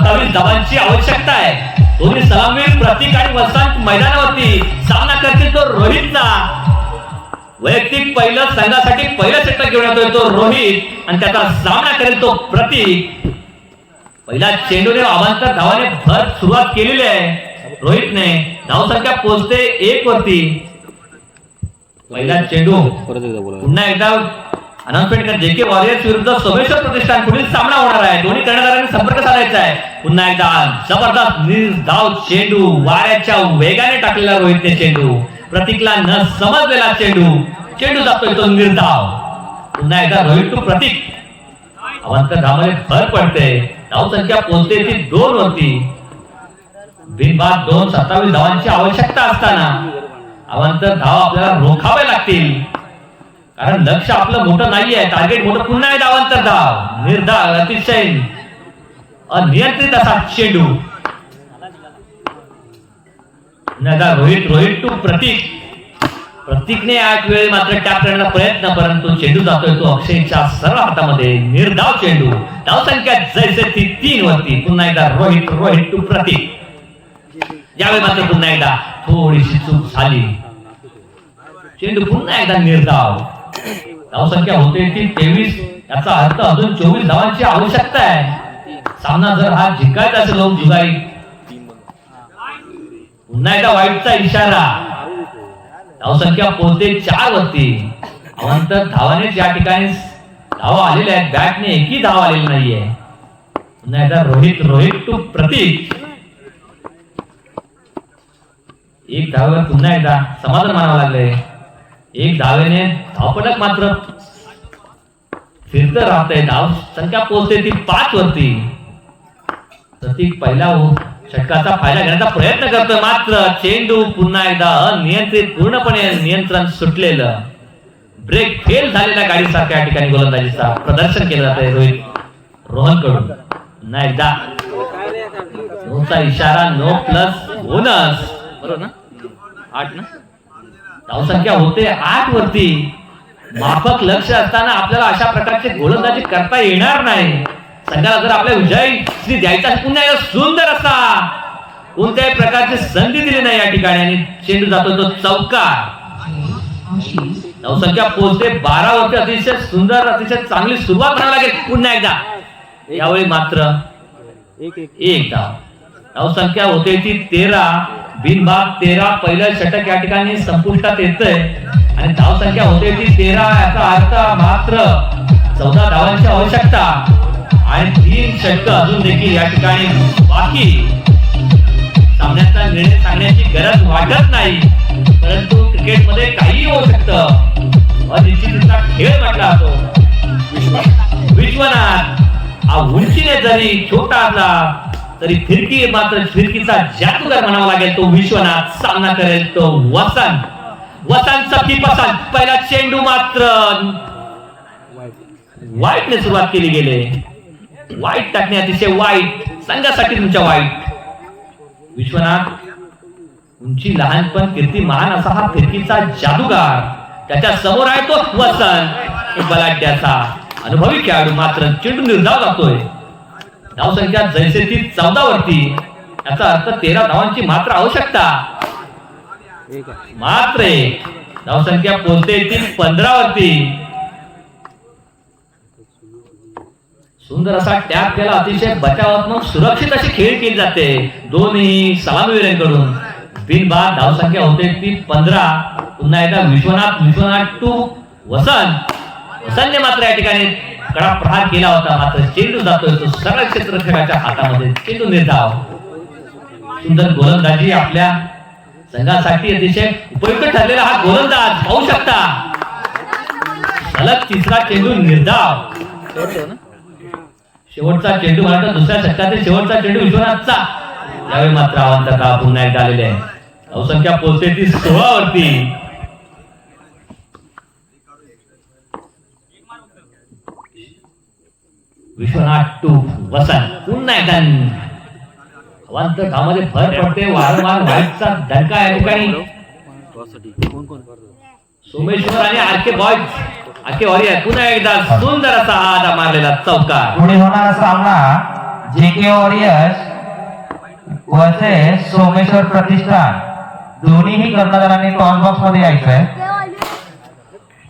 सत्तावीस धावांची आवश्यकता आहे. दोन्ही सलामीर प्रतीक आणि वसंत मैदानावरती सामना करतील तो रोहितचा. वैयक्तिक पहिलं संघासाठी पहिला षटक घेऊन येतोय तो रोहित आणि त्याचा सामना करेल तो प्रतीक. पहिला चेंडूने अवांतर धावाने भर सुरुवात केलेली आहे रोहितने. धावसंख्या पोहोचते एक वरती. पहिला चेंडू पुन्हा एकदा अनाउन्समेंट कर जेके वॉरियर्स विरुद्ध सोमेश्वर प्रतिष्ठान पुढील सामना होणार आहे. दोन्ही कर्णधारांनी संपर्क साधायचा आहे. पुन्हा एकदा जबरदस्त निर्धाव चेंडू वाऱ्याच्या वेगाने टाकलेला रोहितने चेंडू. प्रतीकला न समजलेला चेंडू चेंडू जातोय तो निर्धाव पुन्हा एकदा रोहित टू प्रतीक. अवंत धामाने भर पडते. धाव संख्या पोहोचते ती दोन होती बिनबाद दोन सत्तावीस धावांची आवश्यकता असताना अवांतर धाव आपल्याला रोखावे लागतील. कारण लक्ष आपलं मोठं नाहीये टार्गेट मोठं पुन्हा आहे धावांतर धाव निर्धाव अतिशय अनियंत्रित असा चेंडू रोहित रोहित टू प्रतीक. प्रतीकने आठ वेळ मात्र टॅप करण्याचा प्रयत्न परंतु चेंडू जातोय तो अक्षयच्या सरळ हातामध्ये. निर्धाव चेंडू धाव संख्या जैसे ती तीन वरती. पुन्हा एकदा रोहित रोहित टू प्रतीक. यावेळी मात्र पुन्हा एकदा थोडीशी चूक झाली. चेंडू पुन्हा एकदा निर्धाव. धावसंख्या होते ती तेवीस याचा अर्थ अजून चोवीस धावांची आवश्यकता आहे. सामना जर हा जिंकायचा असेल लोक जुगारी पुन्हा एकदा वाईटचा इशारा. धावसंख्या पोहोचते चार वरती. अवंतर धावानेच या ठिकाणी धावा आलेल्या आहेत. बॅटने एकही धाव आलेली नाहीये. पुन्हा एकदा रोहित रोहित टू प्रतीक. एक धावावर पुन्हा एकदा समाधान मानावं लागलंय. एक धावेने धावपटक मात्र. फिरत राहतंय धाव. संख्या पोहोचते ती पाच वरती. प्रतीक पहिला हो- षटकाचा फायदा घेण्याचा प्रयत्न करतोय. मात्र चेंडू पुन्हा एकदा अनियंत्रित पूर्णपणे नियंत्रण सुटलेलं. ब्रेक फेल झालेल्या गाडीसारख्या या ठिकाणी गोलंदाजीचा प्रदर्शन केलं जात आहे रोहित रोहनकडून पुन्हा एकदा. नोचा इशारा नो प्लस बोनस बरोबर ना? आठ ना? धावसंख्या होते. आठ वरती माफक लक्ष असताना आपल्याला अशा प्रकारचे गोलंदाजी करता येणार नाही. संघाला जर आपल्या विजय श्री द्यायचा पुन्हा एकदा सुंदर असा कोणत्याही प्रकारची संधी दिली नाही या ठिकाणी आणि चेंडू जातो तो चौकार. धावसंख्या पोहोचते बारा वरती अतिशय सुंदर अतिशय चांगली सुरुवात करावी लागेल. पुन्हा एकदा. यावेळी मात्र एक एक एक धाव. धावसंख्या होते ती तेरा. बिनबाग तेरा पहिलं षटक या ठिकाणी संपुष्टात येतंय. आणि धावसंख्या होते ती तेरा याचा अर्थ मात्र चौदा धावांची आवश्यकता. आणि तीन षटक अजून देखील या ठिकाणी बाकी. सामन्याचा निर्णय सांगण्याची गरज वाटत नाही. परंतु क्रिकेटमध्ये काहीही होऊ शकतं. अनिश्चितता खेळ म्हटला जातो. विश्वनाथ हा उंचीने जरी छोटा असला तरी फिरकी मात्र फिरकीचा जादूगार म्हणावा लागेल तो विश्वनाथ सामना करेल तो वसन वसन सबकी पसंत पहिला चेंडू मात्र. वाईटने सुरुवात केली गेले. वाईट टाकणे अतिशय वाईट संघासाठी तुमच्या वाईट विश्वनाथ उंची लहानपण कीर्ती महान असा हा फिरकीचा जादूगार. त्याच्यासमोर आहे तो वसन बलाढ्याचा अनुभवी खेळाडू मात्र चेंडू निर्धाव जातोय धावसंख्या जैसे ती चौदा वरती. याचा अर्थ तेरा धावांची मात्र आवश्यकता. मात्र धावसंख्या पोहोचते ती पंधरा वरती. सुंदर असा टॅप केला अतिशय बचावात्मक सुरक्षित अशी खेळ केली जाते. दोन्ही सलामीवीरांकडून बिनबाद धावसंख्या होते ती पंधरा. पुन्हा एकदा विश्वनाथ विश्वनाथ टू. वसन वसनने मात्र या ठिकाणी कडा प्रहार केला होता मात्र चेंडू जातोय तो सरळ क्षेत्ररक्षकाच्या हातामध्ये. चेंडू निर्धाव. सुंदर गोलंदाजी आपल्या संघासाठी अतिशय उपयुक्त ठरलेला हा गोलंदाज. पाहू शकता. सलग तिसरा चेंडू निर्धाव. शेवटचा चेंडू मला दुसऱ्या षटकातील शेवटचा चेंडू विश्वनाथचा. यावेळी मात्र अवंतका पुन्हा एकदा आलेले आहे अवसंख्या पोहोचते ती सोळावरती. विश्वनाथ टू वसंत पुन्हा एकदा अवांतर धावामध्ये भर पडते वारंवार व्हाईटचा धडका या ठिकाणी. साठी कोण कोण सोमेश्वर आणि आरके बॉयज आरके वॉरियर पुन्हा एकदा सुंदर असा हात मारलेला चौकार. पुढे होणारा सामना J K warriors versus Someshwar Pratishthan. दोन्हीही कर्णधारांनी टॉस बॉक्समध्ये यायचंय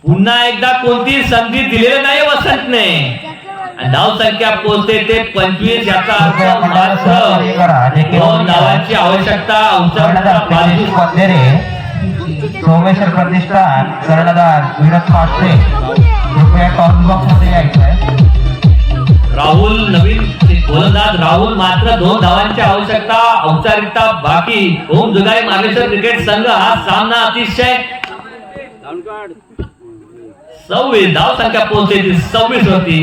पुन्हा एकदा कोणती संधी दिलेली नाही वसंतने. धाव संख्या पोहोचते ते पंचवीस याचा अर्थ दोन धावांची आवश्यकता बंदेरे सोमेश्वर प्रतिष्ठान कर्णधार विनोद पाटले कृपया टॉस बॉक्समध्ये यायचंय. राहुल नवीन गोलंदाज राहुल मात्र दोन धावांची आवश्यकता औपचारिकता बाकी. ओम जुगाई मार्लेश्वर क्रिकेट संघ हा सामना अतिशय सव्वीस धाव संख्या पोहोचते ती सव्वीस होती.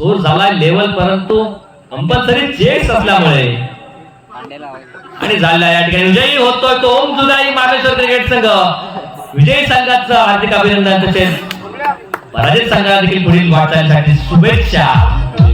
स्कोर झाला लेवल परंतु कंपल्सरी चेस असल्यामुळे. आणि झालेला या ठिकाणी विजयी होतोय तो ओम जुगाई मार्लेश्वर क्रिकेट संघ. विजयी संघाचं हार्दिक अभिनंदन तसेच. पराजित संघाला देखील पुढील वाटचालीसाठी शुभेच्छा.